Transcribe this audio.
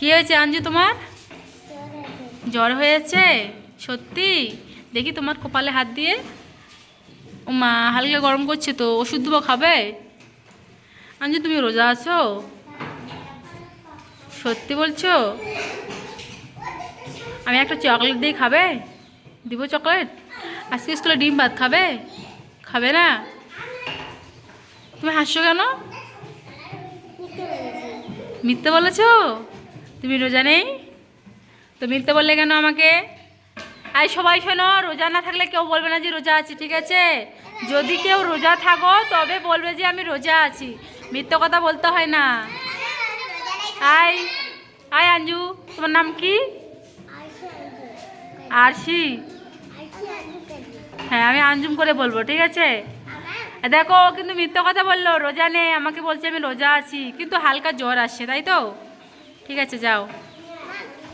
কি হয়েছে আঞ্জু তোমার? জ্বর হয়েছে? সত্যি? দেখি তোমার কপালে হাত দিয়ে। ও মা হালকা গরম করছে তো, ওষুধ দেবো খাবে? আঞ্জু, তুমি রোজা আছো? সত্যি বলছো? আমি একটা চকলেট দিয়ে খাবে? দিব চকলেট? আজকে স্কুলে ডিম ভাত খাবে? খাবে না? তুমি হাসছো কেন? মিথ্যে বলেছ? তুমি রোজা নেই? তো মিথ্যে বললে কেন আমাকে? আই সবাই শোনো, রোজা না থাকলে কেউ বলবে না যে রোজা আছি, ঠিক আছে? যদি কেউ রোজা থাকো, তবে বলবে যে আমি রোজা আছি। মিথ্যে কথা বলতে হয় না। আই আয় আঞ্জু, তোমার নাম কি? আরশি। হ্যাঁ আমি আঞ্জুম করে বলব, ঠিক আছে? দেখো কিন্তু মিথ্যে কথা বলল, রোজা নেই, আমাকে বলছে আমি রোজা আছি, কিন্তু হালকা জ্বর আসছে, তাই তো? ঠিক আছে যাও।